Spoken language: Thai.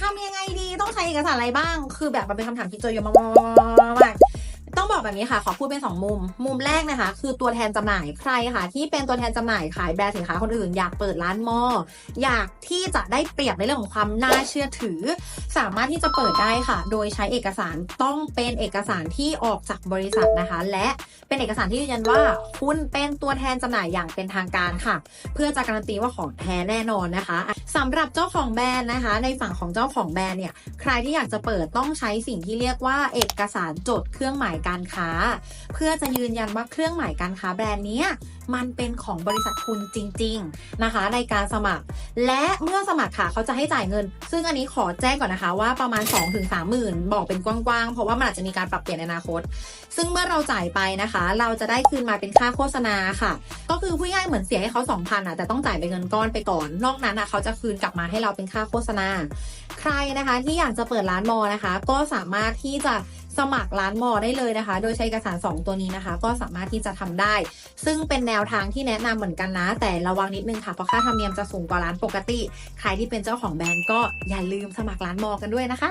ทำยังไงดีต้องใช้เอกสารอะไรบ้าง คือแบบมันเป็นคำถามที่เจอเยอะมาก บอกแบบนี้ค่ะ ขอพูดเป็นสองมุม มุมแรกนะคะ คือตัวแทนจำหน่ายใครค่ะ ที่เป็นตัวแทนจำหน่ายขายแบรนด์สินค้าคนอื่น อยากเปิดร้านหมออยากที่จะได้เปรียบในเรื่องของความน่าเชื่อถือ สามารถที่จะเปิดได้ค่ะ โดยใช้เอกสารต้องเป็นเอกสารที่ออกจากบริษัทนะคะ และเป็นเอกสารที่ยืนยันว่าคุณเป็นตัวแทนจำหน่ายอย่างเป็นทางการค่ะ เพื่อจะการันตีว่าของแท้แน่นอนนะคะสำหรับเจ้าของแบรนด์นะคะ ในฝั่งของเจ้าของแบรนด์เนี่ยใครที่อยากจะเปิดต้องใช้สิ่งที่เรียกว่าเอกสารจดเครื่องหมายการค้า เพื่อจะยืนยันว่าเครื่องหมายการค้าแบรนด์นี้มันเป็นของบริษัทคุณจริง ๆนะคะ ในการสมัคร และเมื่อสมัครค่ะเขาจะให้จ่ายเงิน ซึ่งอันนี้ขอแจ้งก่อนนะคะว่าประมาณ 2-3ถึงหมื่นบอกเป็นกว้างๆ เพราะว่ามันอาจจะมีการปรับเปลี่ยนในอนาคต ซึ่งเมื่อเราจ่ายไปนะคะ เราจะได้คืนมาเป็นค่าโฆษณาค่ะ ก็คือผู้ง่ายเหมือนเสียให้เขา2,000อะแต่ต้องจ่ายเป็นเงินก้อนไปก่อน นอกนั้นอะเขาจะคืนกลับมาให้เราเป็นค่าโฆษณา ใครนะคะที่อยากจะเปิดร้านมอนะคะ ก็สามารถที่จะ สมัครร้านมอได้เลยนะคะ โดยใช้เอกสาร 2 ตัวนี้นะคะ ก็สามารถที่จะทำได้ ซึ่งเป็นแนวทางที่แนะนำเหมือนกันนะ แต่ระวังนิดนึงค่ะ เพราะค่าธรรมเนียมจะสูงกว่าร้านปกติ ใครที่เป็นเจ้าของแบรนด์ก็อย่าลืมสมัครร้านมอกันด้วยนะคะ